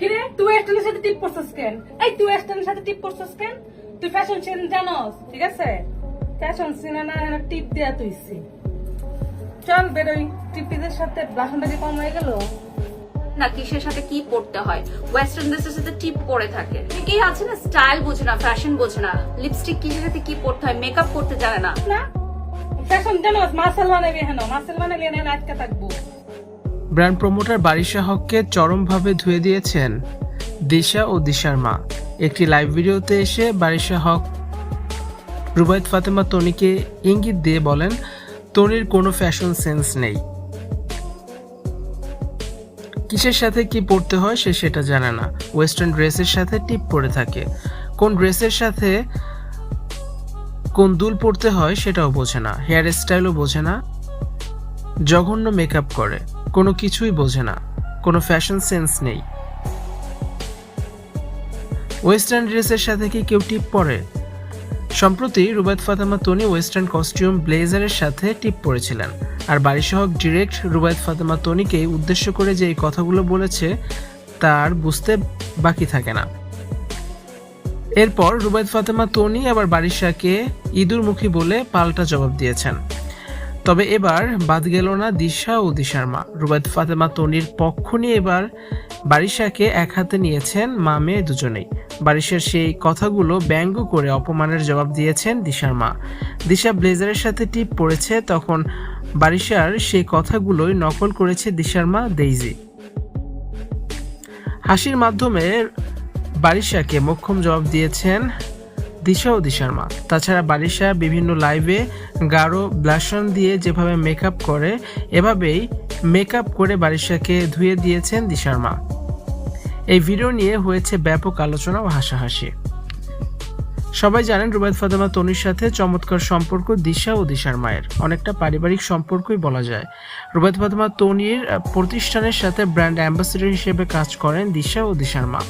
কিরে তুই ওয়েস্টার্নের সাথে টিপ করছিস কেন? এই তুই ওয়েস্টার্নের সাথে টিপ করছিস কেন? তুই ফ্যাশন সিন জানোস ঠিক আছে? ফ্যাশন সিনে না টিপ দেয়া তুইছি। চল বেরোই টিপিদের সাথে বাসনটা কম হয়ে গেল? না কিসের সাথে কি পড়তে হয়? ওয়েস্টার্ন ড্রেসের সাথে টিপ পরে থাকে। কি আছে না স্টাইল বোঝে না ফ্যাশন বোঝে না। লিপস্টিক কিসের সাথে কি পড়তে হয় মেকআপ করতে জানে না। না? ফ্যাশন জানোস মার্শাল বানাবি হেন মার্শাল বানালি এনে আটকে থাকব। ব্র্যান্ড প্রমোটার বারিশা হককে চরমভাবে ধুয়ে দিয়েছেন দিশা ও দিশার মা। একটি লাইভ ভিডিওতে এসে বারিশা হক রুবায়ত ফাতেমা তনিকে ইঙ্গিত দিয়ে বলেন, তনির কোনো ফ্যাশন সেন্স নেই। কিসের সাথে কি পরতে হয় সে সেটা জানে না। ওয়েস্টার্ন ড্রেসের সাথে টিপ পরে থাকে। কোন ড্রেসের সাথে কোন দুল পরতে হয় সেটাও বোঝে না। হেয়ার স্টাইলও বোঝে না। জঘন্য মেকআপ করে। কোনো কিছুই বোঝে না। কোনো ফ্যাশন সেন্স নেই। ওয়েস্টার্ন ড্রেসের সাথে কি কেউ টিপ পরে? সম্প্রতি রুবায়ত ফাতেমা তনি ওয়েস্টার্ন কস্টিউম ব্লেজারের সাথে টিপ পরেছিলেন। আর বারিশাহক ডিরেক্ট রুবায়ত ফাতেমা তনিকে উদ্দেশ্য করে যে এই কথাগুলো বলেছে, তার বুঝতে বাকি থাকে না। এরপর রুবায়ত ফাতেমা তনি আবার বারিশাকে ইঁদুরমুখী বলে পাল্টা জবাব দিয়েছেন। তবে এবার বাদ গেল না দিশা ও দিশার মা। রুবায়ত ফাতেমা তনির পক্ষ নিয়ে এবার বারিশাকে এক হাতে নিয়েছেন মা মেয়ে দুজনেই। বারিশার সেই কথাগুলো ব্যঙ্গ করে অপমানের জবাব দিয়েছেন দিশার মা। দিশা ব্লেজারের সাথে টিপ পড়েছে, তখন বারিশার সেই কথাগুলোই নকল করেছে দিশার মা দেইজি। হাসির মাধ্যমে বারিশাকে মোক্ষম জবাব দিয়েছেন দিশা ও দিশার মা। তাছাড়া বারিশা বিভিন্ন লাইভে গাঢ় ব্লাশন দিয়ে যেভাবে মেকআপ করে, এভাবেই মেকআপ করে বারিশাকে ধুয়ে দিয়েছেন দিশার মা। এই ভিডিও নিয়ে হয়েছে ব্যাপক আলোচনা ও হাসাহাসি। সবাই জানেন রুবায়ত ফাতেমা তনির সাথে চমৎকার সম্পর্ক দিশা ও দিশার মায়ের। অনেকটা পারিবারিক সম্পর্কই বলা যায়। রুবায়ত ফাতেমা তনির প্রতিষ্ঠানের সাথে ব্র্যান্ড অ্যাম্বাসেডর হিসেবে কাজ করেন দিশা ও দিশার মা।